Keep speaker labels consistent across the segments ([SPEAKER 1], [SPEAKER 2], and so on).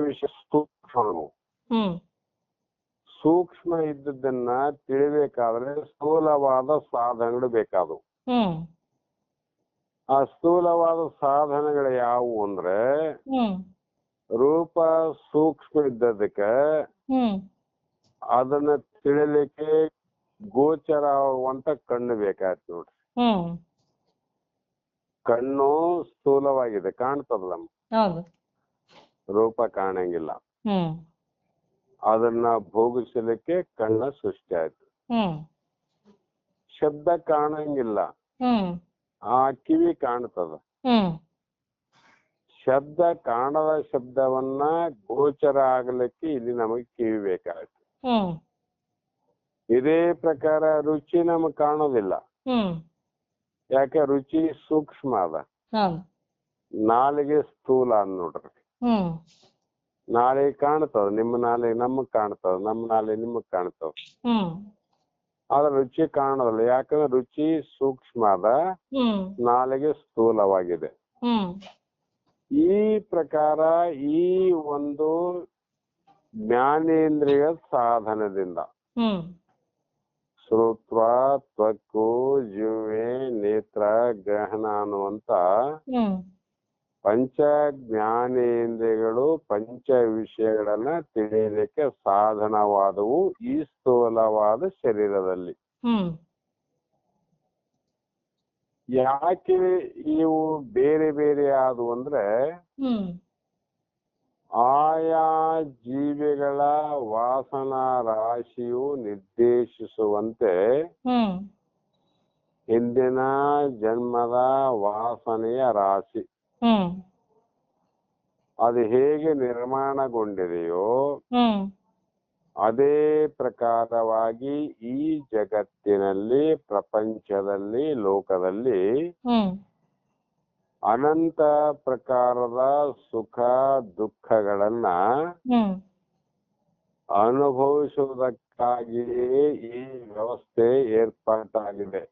[SPEAKER 1] ವಿಷಯ ಸೂಕ್ಷ್ಮ
[SPEAKER 2] ಹ್ಮ್.
[SPEAKER 1] ಸೂಕ್ಷ್ಮ ಇದ್ದದ್ದನ್ನ ತಿಳಿಬೇಕಾದ್ರೆ ಸ್ಥೂಲವಾದ ಸಾಧನಗಳು ಬೇಕಾದವು. ಆ ಸ್ಥೂಲವಾದ ಸಾಧನಗಳು ಯಾವುವು ಅಂದ್ರೆ ರೂಪ ಸೂಕ್ಷ್ಮ ಇದ್ದದಕ್ಕೆ ಅದನ್ನ ತಿಳಿಲಿಕ್ಕೆ ಗೋಚರ ಆಗುವಂತ ಕಣ್ಣು ಬೇಕಾಯ್ತು ನೋಡ್ರಿ. ಕಣ್ಣು ಸ್ಥೂಲವಾಗಿದೆ ಕಾಣ್ತದ ನಮ್ಗೆ.
[SPEAKER 2] ಹೌದು.
[SPEAKER 1] ರೂಪ ಕಾಣಂಗಿಲ್ಲ. ಅದನ್ನ ಭೋಗಿಸಲಿಕ್ಕೆ ಕಣ್ಣ ಸೃಷ್ಟಿ ಆಯ್ತು. ಶಬ್ದ ಕಾಣಂಗಿಲ್ಲ. ಆ ಕಿವಿ ಕಾಣ್ತದ. ಶಬ್ದ ಕಾಣದ ಶಬ್ದವನ್ನ ಗೋಚರ ಆಗಲಿಕ್ಕೆ ಇಲ್ಲಿ ನಮಗೆ ಕಿವಿ ಬೇಕಾಯ್ತು. ಇದೇ ಪ್ರಕಾರ ರುಚಿ ನಮಗ್ ಕಾಣೋದಿಲ್ಲ. ಯಾಕೆ? ರುಚಿ ಸೂಕ್ಷ್ಮ ಅದ. ನಾಲಿಗೆ ಸ್ಥೂಲ ಅಂದ್ ನೋಡ್ರಿ.
[SPEAKER 2] ಹ್ಮ್.
[SPEAKER 1] ಕಾಣ್ತಾವ ಕಾಣ್ತದ ನಿಮ್ಮ ನಾಳೆ ನಮಗ್ ಕಾಣ್ತಾವ ನಮ್ಮ ನಾಳೆ ನಿಮಗ್ ಕಾಣ್ತಾವ
[SPEAKER 2] ಹ್ಮ್.
[SPEAKER 1] ಆದ್ರೆ ರುಚಿ ಕಾಣೋದಿಲ್ಲ ಯಾಕಂದ್ರೆ ರುಚಿ ಸೂಕ್ಷ್ಮ ಅದ
[SPEAKER 2] ಹ್ಮ್.
[SPEAKER 1] ನಾಲಿಗೆ ಸ್ಥೂಲವಾಗಿದೆ.
[SPEAKER 2] ಹ್ಮ್.
[SPEAKER 1] ಈ ಪ್ರಕಾರ ಈ ಒಂದು ಜ್ಞಾನೇಂದ್ರಿಯ ಸಾಧನದಿಂದ
[SPEAKER 2] ಹ್ಮ್.
[SPEAKER 1] ಶ್ರೋತ್ರ ತ್ವಕ್ಕು ಜಿಹ್ವೆ ನೇತ್ರ ಗ್ರಹಣ ಅನ್ನುವಂತ
[SPEAKER 2] ಹ್ಮ್.
[SPEAKER 1] ಪಂಚ ಜ್ಞಾನೇಂದ್ರಿಯಗಳು ಪಂಚ ವಿಷಯಗಳನ್ನ ತಿಳಿಯಲಿಕ್ಕೆ ಸಾಧನವಾದವು ಈ ಸ್ಥೂಲವಾದ ಶರೀರದಲ್ಲಿ. ಯಾಕೆ ಇವು ಬೇರೆ ಬೇರೆ ಆದವು ಅಂದ್ರೆ ಆಯಾ ಜೀವಿಗಳ ವಾಸನಾ ರಾಶಿಯು ನಿರ್ದೇಶಿಸುವಂತೆ ಹಿಂದಿನ ಜನ್ಮದ ವಾಸನೆಯ ರಾಶಿ. ಅದು ಹೇಗೆ ನಿರ್ಮಾಣಗೊಂಡಿದೆಯೋ ಅದೇ ಪ್ರಕಾರವಾಗಿ ಈ ಜಗತ್ತಿನಲ್ಲಿ ಪ್ರಪಂಚದಲ್ಲಿ ಲೋಕದಲ್ಲಿ ಅನಂತ ಪ್ರಕಾರದ ಸುಖ ದುಃಖಗಳನ್ನ ಅನುಭವಿಸುವುದಕ್ಕಾಗಿಯೇ ಈ ವ್ಯವಸ್ಥೆ ಏರ್ಪಾಟಾಗಿದೆ.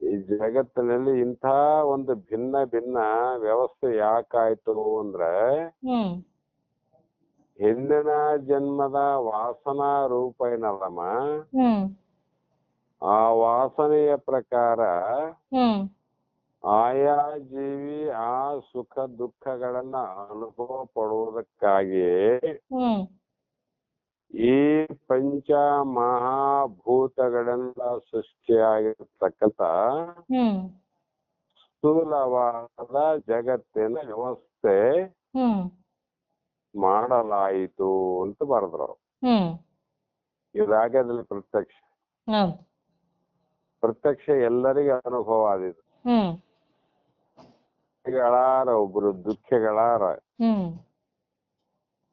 [SPEAKER 1] ಈ ಜಗತ್ತಿನಲ್ಲಿ ಇಂಥ ಒಂದು ಭಿನ್ನ ಭಿನ್ನ ವ್ಯವಸ್ಥೆ ಯಾಕಾಯ್ತು ಅಂದ್ರೆ ಹಿಂದಿನ ಜನ್ಮದ ವಾಸನಾ ರೂಪ ಏನಲ್ಲಮ್ಮ? ಆ ವಾಸನೆಯ ಪ್ರಕಾರ ಆಯಾ ಜೀವಿ ಆ ಸುಖ ದುಃಖಗಳನ್ನ ಅನುಭವ ಪಡುವುದಕ್ಕಾಗಿಯೇ
[SPEAKER 2] ಹ್ಮ್.
[SPEAKER 1] ಈ ಪಂಚ ಮಹಾಭೂತಗಳೆಲ್ಲ
[SPEAKER 2] ಸೃಷ್ಟಿಯಾಗಿರ್ತಕ್ಕಂತ
[SPEAKER 1] ಸ್ಥೂಲವಾದ ಜಗತ್ತಿನ ವ್ಯವಸ್ಥೆ ಮಾಡಲಾಯಿತು ಅಂತ ಬರೆದ್ರು ಇದಾಗದಲ್ಲಿ ಪ್ರತ್ಯಕ್ಷ. ಪ್ರತ್ಯಕ್ಷ ಎಲ್ಲರಿಗೂ ಅನುಭವ ಸುಖಿಗಳಾರ ಒಬ್ರು ದುಃಖಗಳಾರ.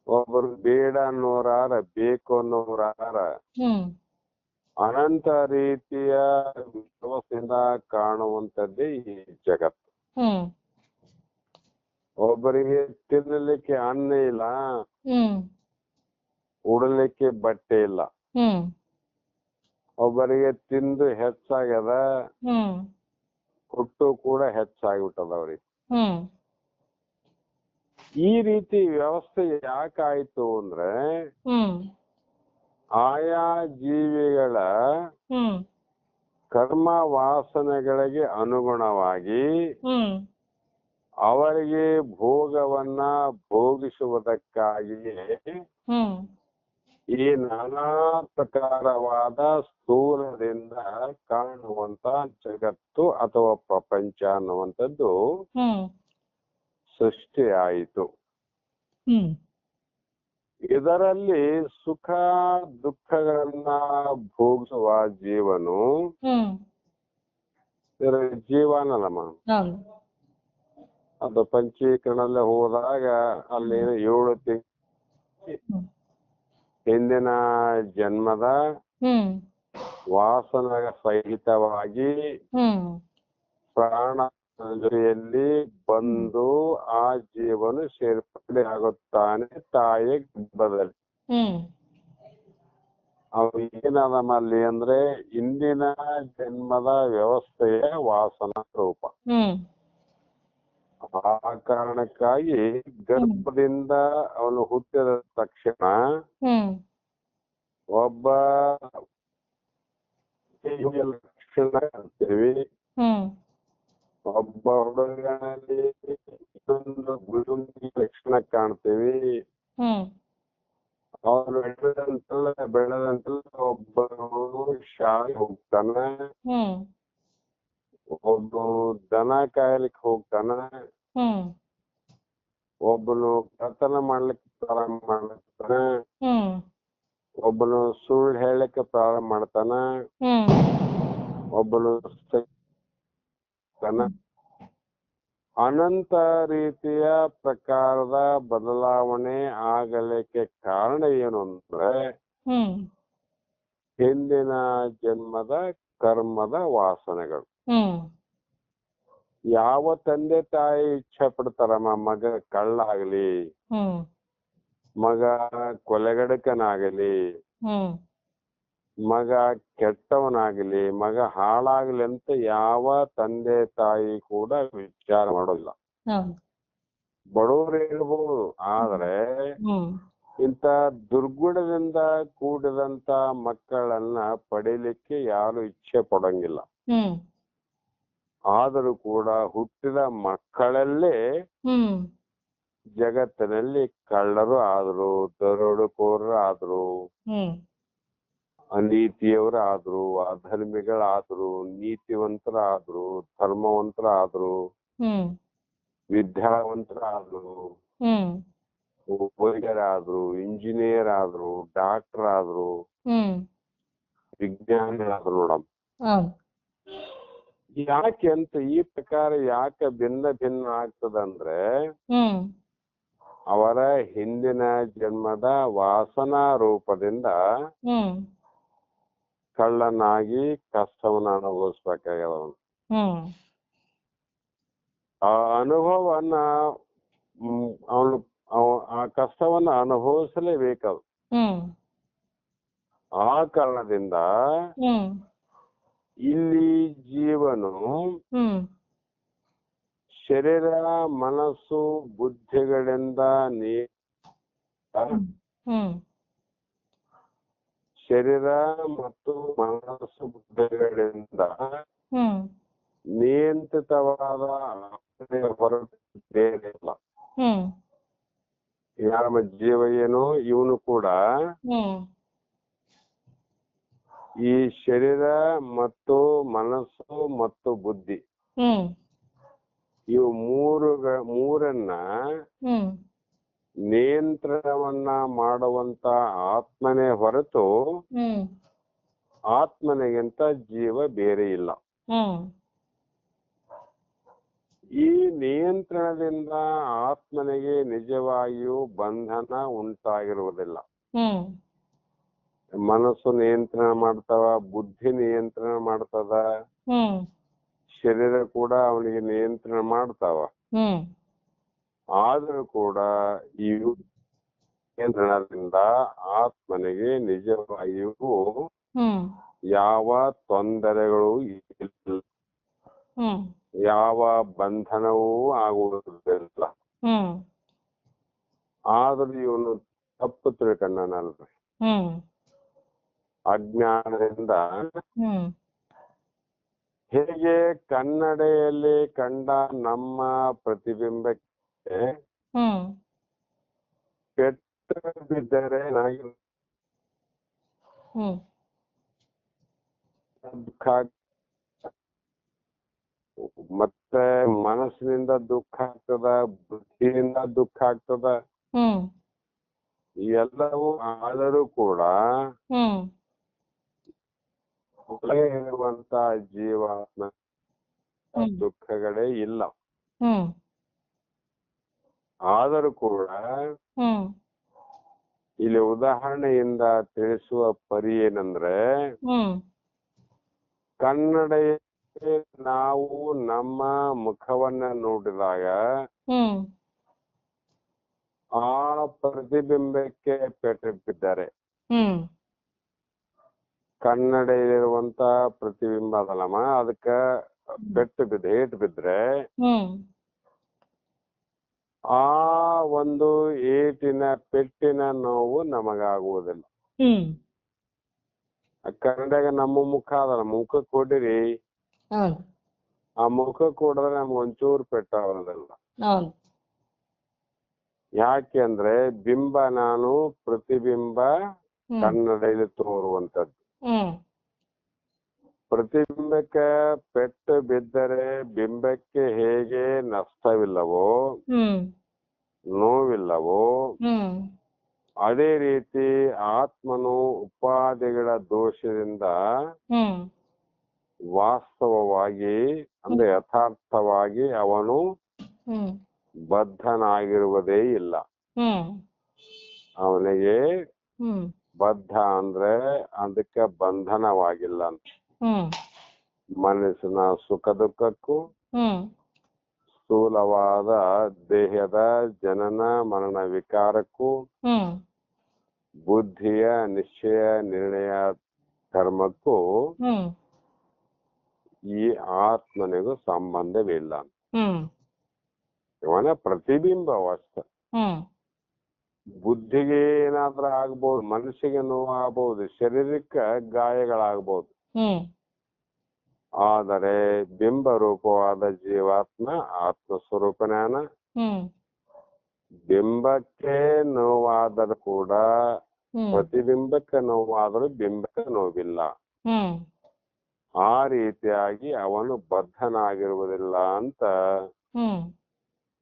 [SPEAKER 1] ಒಬ್ಬರು ಬೇಡ ಅನ್ನೋರಾರ ಬೇಕು ಅನ್ನೋರಾರ. ಅನಂತ ರೀತಿಯ ವಿಶ್ವಾಸದಿಂದ ಕಾಣುವಂತದ್ದೇ ಈ ಜಗತ್ತು. ಒಬ್ಬರಿಗೆ ತಿನ್ನಲಿಕ್ಕೆ ಅನ್ನ ಇಲ್ಲ ಉಡಲಿಕ್ಕೆ ಬಟ್ಟೆ ಇಲ್ಲ. ಒಬ್ಬರಿಗೆ ತಿಂದು ಹೆಚ್ಚಾಗ್ಯದ ಹುಟ್ಟು ಕೂಡ ಹೆಚ್ಚಾಗ್ಬಿಟ್ಟದ ಅವ್ರಿಗೆ. ಈ ರೀತಿ ವ್ಯವಸ್ಥೆ ಯಾಕಾಯ್ತು ಅಂದ್ರೆ ಆಯಾ ಜೀವಿಗಳ ಕರ್ಮ ವಾಸನೆಗಳಿಗೆ ಅನುಗುಣವಾಗಿ ಅವರಿಗೆ ಭೋಗವನ್ನ ಭೋಗಿಸುವುದಕ್ಕಾಗಿಯೇ ಈ ನಾನಾ ಪ್ರಕಾರವಾದ ಸ್ಥೂಲದಿಂದ ಕಾಣುವಂತ ಜಗತ್ತು ಅಥವಾ ಪ್ರಪಂಚ ಅನ್ನುವಂಥದ್ದು
[SPEAKER 2] ಹ್ಮ್
[SPEAKER 1] ಸೃಷ್ಟಿ ಆಯಿತು
[SPEAKER 2] ಹ್ಮ್.
[SPEAKER 1] ಇದರಲ್ಲಿ ಸುಖ ದುಃಖಗಳನ್ನ ಭೋಗಿಸುವ ಜೀವನು ಜೀವನಲ್ಲಮ್ಮ ಅದು ಪಂಚೀಕರಣಲ್ಲೇ ಹೋದಾಗ ಅಲ್ಲಿ ಏಳು ತಿಂಗಳು. ಹಿಂದಿನ ಜನ್ಮದ ವಾಸನ ಸಹಿತವಾಗಿ ಪ್ರಾಣ ಜೊತೆಯಲ್ಲಿ ಬಂದು ಆ ಜೀವನು ಸೇರ್ಪಡೆ ಆಗುತ್ತಾನೆ ತಾಯಿಯ ಗರ್ಭದಲ್ಲಿ. ಅವು ಏನದಮಲ್ಲಿ ಅಂದ್ರೆ ಇಂದಿನ ಜನ್ಮದ ವ್ಯವಸ್ಥೆಯ ವಾಸನ ರೂಪ. ಆ ಕಾರಣಕ್ಕಾಗಿ ಗರ್ಭದಿಂದ ಅವನು ಹುಟ್ಟಿದ ತಕ್ಷಣ ಒಬ್ಬ ಲಕ್ಷಣ
[SPEAKER 2] ಹ್ಮ್.
[SPEAKER 1] ಒಬ್ಬ ಹುಡುಗನಲ್ಲಿ ಇನ್ನೊಂದು ಗುರುಂಗಿ ಲಕ್ಷಣ ಕಾಣ್ತೀವಿ ಅವನು ಬೆಳೆದಂತೆಲ್ಲ ಬೆಳೆದಂತೆಲ್ಲ ಒಬ್ಬನು ಶಾಲೆ ಹೋಗ್ತಾನೆ. ಒಬ್ಬ ದನ ಕಾಯಲಿಕ್ಕೆ ಹೋಗ್ತಾನ. ಒಬ್ಬನು ಕರ್ತನ ಮಾಡ್ಲಿಕ್ಕೆ ಪ್ರಾರಂಭ ಮಾಡ್ತಾನೆ. ಒಬ್ಬನು ಸುಳ್ಳು ಹೇಳಕ್ಕೆ ಪ್ರಾರಂಭ ಮಾಡ್ತಾನ. ಒಬ್ಬನು ಅನಂತ ರೀತಿಯ ಪ್ರಕಾರದ ಬದಲಾವಣೆ ಆಗಲಿಕ್ಕೆ ಕಾರಣ ಏನು ಅಂದ್ರೆ ಹಿಂದಿನ ಜನ್ಮದ ಕರ್ಮದ ವಾಸನೆಗಳು. ಯಾವ ತಂದೆ ತಾಯಿ ಇಚ್ಛೆ ಪಡ್ತಾರಮ್ಮ ಮಗ ಕಳ್ಳ ಆಗ್ಲಿ ಮಗ ಕೊಲೆಗಡಕನಾಗಲಿ ಮಗ ಕೆಟ್ಟವನಾಗಲಿ ಮಗ ಹಾಳಾಗ್ಲಿ ಅಂತ ಯಾವ ತಂದೆ ತಾಯಿ ಕೂಡ ವಿಚಾರ ಮಾಡೋದಿಲ್ಲ. ಬಡವರು ಇರಬಹುದು ಆದ್ರೆ ಇಂತ ದುರ್ಗುಣದಿಂದ ಕೂಡಿದಂತ ಮಕ್ಕಳನ್ನ ಪಡೀಲಿಕ್ಕೆ ಯಾರು ಇಚ್ಛೆ ಪಡಂಗಿಲ್ಲ. ಆದರೂ ಕೂಡ ಹುಟ್ಟಿದ ಮಕ್ಕಳಲ್ಲೇ ಜಗತ್ತಿನಲ್ಲಿ ಕಳ್ಳರು ಆದ್ರು ದರೋಡುಕೋರರು ಆದ್ರು ಅನೀತಿಯವರಾದ್ರು ಅಧರ್ಮಿಗಳಾದ್ರು ನೀತಿವಂತರಾದ್ರು ಧರ್ಮವಂತರಾದ್ರು ವಿದ್ಯಾವಂತರಾದ್ರು ವೈದ್ಯರಾದ್ರು ಇಂಜಿನಿಯರ್ ಆದ್ರು ಡಾಕ್ಟರ್ ಆದ್ರು
[SPEAKER 2] ವಿಜ್ಞಾನಿ
[SPEAKER 1] ಆದ್ರು ನೋಡಮ್ ಯಾಕೆ ಅಂತ ಈ ಪ್ರಕಾರ ಯಾಕೆ ಭಿನ್ನ ಭಿನ್ನ ಆಗ್ತದಂದ್ರೆ ಅವರ ಹಿಂದಿನ ಜನ್ಮದ ವಾಸನಾ ರೂಪದಿಂದ ಕಳ್ಳನಾಗಿ ಕಷ್ಟವನ್ನ ಅನುಭವಿಸ್ಬೇಕಾಗ್ಯದ ಅವನು.
[SPEAKER 2] ಹ್ಮ್.
[SPEAKER 1] ಆ ಅನುಭವವನ್ನ ಅವನು ಆ ಕಷ್ಟವನ್ನ ಅನುಭವಿಸಲೇಬೇಕದು. ಆ ಕಾರಣದಿಂದ ಇಲ್ಲಿ ಜೀವನು ಶರೀರ ಮನಸ್ಸು ಬುದ್ಧಿಗಳಿಂದ ನೀ ಶರೀರ ಮತ್ತು ಮನಸ್ಸು ಬುದ್ಧಿಗಳಿಂದ ನಿಯಂತ್ರಿತವಾದ ಹೊರತು
[SPEAKER 2] ಬೇರೆಲ್ಲ
[SPEAKER 1] ಯಾರ ಜೀವ ಏನು ಇವನು ಕೂಡ ಈ ಶರೀರ ಮತ್ತು ಮನಸ್ಸು ಮತ್ತು ಬುದ್ಧಿ ಇವು ಮೂರು ಮೂರನ್ನ ನಿಯಂತ್ರಣವನ್ನ ಮಾಡುವಂತ ಆತ್ಮನೇ ಹೊರತು ಆತ್ಮನಿಗಿಂತ ಜೀವ ಬೇರೆ ಇಲ್ಲ. ಈ ನಿಯಂತ್ರಣದಿಂದ ಆತ್ಮನಿಗೆ ನಿಜವಾಗಿಯೂ ಬಂಧನ ಉಂಟಾಗಿರುವುದಿಲ್ಲ. ಮನಸ್ಸು ನಿಯಂತ್ರಣ ಮಾಡ್ತಾವ ಬುದ್ಧಿ ನಿಯಂತ್ರಣ ಮಾಡ್ತದ ಶರೀರ ಕೂಡ ಅವನಿಗೆ ನಿಯಂತ್ರಣ ಮಾಡ್ತಾವ. ಆದರೂ ಕೂಡ ಈ ನಿಯಂತ್ರಣದಿಂದ ಆತ್ಮನಿಗೆ ನಿಜವಾಗಿಯೂ ಯಾವ ತೊಂದರೆಗಳು ಇಲ್ಲ. ಯಾವ ಬಂಧನವೂ ಆಗುವುದಿಲ್ಲ. ಆದ್ರೂ ಇವನು ತಪ್ಪು ತಿಳ್ಕೊಂಡನಲ್ರಿ ಅಜ್ಞಾನದಿಂದ ಹೇಗೆ ಕನ್ನಡೆಯಲ್ಲಿ ಕಂಡ ನಮ್ಮ ಪ್ರತಿಬಿಂಬಕ್ಕೆ ಕೆಟ್ಟ ಬಿದ್ದರೆ ನಾಯಿ ಮತ್ತೆ ಮನಸ್ಸಿನಿಂದ ದುಃಖ ಆಗ್ತದ ಬುದ್ಧಿಯಿಂದ ದುಃಖ ಆಗ್ತದ. ಎಲ್ಲವೂ ಆದರೂ ಕೂಡ ಇರುವಂತ ಜೀವಾತ್ಮ ದುಃಖಗಳೇ ಇಲ್ಲ. ಆದರೂ ಕೂಡ ಇಲ್ಲಿ ಉದಾಹರಣೆಯಿಂದ ತಿಳಿಸುವ ಪರಿ ಏನಂದ್ರೆ ಕನ್ನಡ ನಾವು ನಮ್ಮ ಮುಖವನ್ನ ನೋಡಿದಾಗ ಆ ಪ್ರತಿಬಿಂಬಕ್ಕೆ ಪೆಟ್ಟಿದ್ದಾರೆ
[SPEAKER 2] ಕನ್ನಡ
[SPEAKER 1] ಇರುವಂತ ಪ್ರತಿಬಿಂಬ ಅದಲ್ಲಮ್ಮ ಅದಕ್ಕ ಬೆಟ್ಟ ಬಿದ್ದ ಏಟ್ ಬಿದ್ರೆ ಆ ಒಂದು ಏಟಿನ ಪೆಟ್ಟಿನ ನೋವು ನಮಗಾಗುವುದಿಲ್ಲ. ಕನ್ನಡಾಗ ನಮ್ಮ ಮುಖ ಅದಲ್ಲ ಮುಖ ಕೊಡಿರಿ. ಆ ಮುಖ ಕೊಡಿದ್ರೆ ನಮ್ಗೆ ಒಂಚೂರು ಪೆಟ್ಟಾಗೋದಿಲ್ಲ
[SPEAKER 2] ಹೌದು.
[SPEAKER 1] ಯಾಕೆ ಅಂದ್ರೆ ಬಿಂಬ ನಾನು ಪ್ರತಿಬಿಂಬ ಕನ್ನಡದಲ್ಲಿ ತೋರುವಂತದ್ದು ಪ್ರತಿಬಿಂಬಕ್ಕೆ ಪೆಟ್ಟು ಬಿದ್ದರೆ ಬಿಂಬಕ್ಕೆ ಹೇಗೆ ನಷ್ಟವಿಲ್ಲವೋ ನೋವಿಲ್ಲವೋ? ಅದೇ ರೀತಿ ಆತ್ಮನು ಉಪಾಧಿಗಳ ದೋಷದಿಂದ ವಾಸ್ತವವಾಗಿ ಅಂದ್ರೆ ಯಥಾರ್ಥವಾಗಿ ಅವನು ಬದ್ಧನಾಗಿರುವುದೇ ಇಲ್ಲ. ಅವನಿಗೆ ಬದ್ಧ ಅಂದ್ರೆ ಅದಕ್ಕೆ ಬಂಧನವಾಗಿಲ್ಲ ಅಂತ. ಮನಸ್ಸಿನ ಸುಖ ದುಃಖಕ್ಕೂ ಸ್ಥೂಲವಾದ ದೇಹದ ಜನನ ಮರಣ ವಿಕಾರಕ್ಕೂ ಬುದ್ಧಿಯ ನಿಶ್ಚಯ ನಿರ್ಣಯ
[SPEAKER 2] ಧರ್ಮಕ್ಕೂ
[SPEAKER 1] ಈ ಆತ್ಮನಿಗೂ ಸಂಬಂಧವಿಲ್ಲ. ಇವನ ಪ್ರತಿಬಿಂಬ ಅಷ್ಟೆ. ಬುದ್ಧಿಗೆ ಏನಾದ್ರೂ ಆಗ್ಬೋದು ಮನಸ್ಸಿಗೆ ನೋವು ಆಗ್ಬೋದು ಶರೀರಕ್ಕೆ ಗಾಯಗಳಾಗ್ಬೋದು.
[SPEAKER 2] ಹ್ಮ್.
[SPEAKER 1] ಆದರೆ ಬಿಂಬ ರೂಪವಾದ ಜೀವಾತ್ಮ ಆತ್ಮ ಸ್ವರೂಪ
[SPEAKER 2] ಜ್ಞಾನ
[SPEAKER 1] ಬಿಂಬಕ್ಕೆ ನೋವಾದರೂ ಕೂಡ ಪ್ರತಿಬಿಂಬಕ್ಕೆ ನೋವಾದರೂ ಬಿಂಬಕ್ಕೆ ನೋವಿಲ್ಲ. ಆ ರೀತಿಯಾಗಿ ಅವನು ಬದ್ಧನಾಗಿರುವುದಿಲ್ಲ ಅಂತ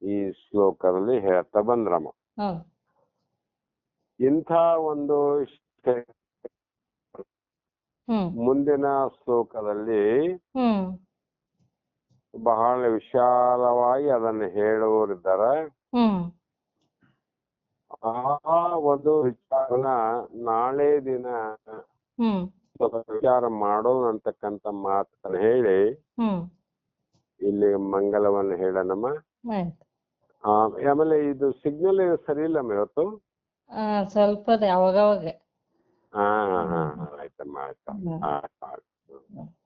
[SPEAKER 1] ಈ ಶ್ಲೋಕದಲ್ಲಿ ಹೇಳ್ತಾ ಬಂದ್ರಮ್ಮ ಇಂಥ ಒಂದು ಮುಂದಿನ ಶ್ಲೋಕದಲ್ಲಿ ಬಹಳ ವಿಶಾಲವಾಗಿ ಅದನ್ನು
[SPEAKER 2] ಹೇಳುವರಿದ್ದಾರೆ
[SPEAKER 1] ಆ ಒಂದು ವಿಚಾರನ ನಾಳೆ ದಿನ ವಿಚಾರ ಮಾಡೋಣ ಅಂತಕ್ಕಂತ ಮಾತನ್ನು ಹೇಳಿ ಇಲ್ಲಿ ಮಂಗಲವನ್ನು ಹೇಳೋಣಮ್ಮ. ಆ, ಆಮೇಲೆ ಇದು ಸಿಗ್ನಲ್ ಸರಿ ಇಲ್ಲಮ್ಮ ಇವತ್ತು?
[SPEAKER 2] ಸ್ವಲ್ಪ ಯಾವಾಗ ಅವಾಗವಾಗ.
[SPEAKER 1] ಹಾ ಹಾ ಹಾ ಆಯ್ತಮ್ಮ ಆಯ್ತು
[SPEAKER 2] ಹ್ಮ್.
[SPEAKER 1] ಆಯ್ತು ಆಯ್ತು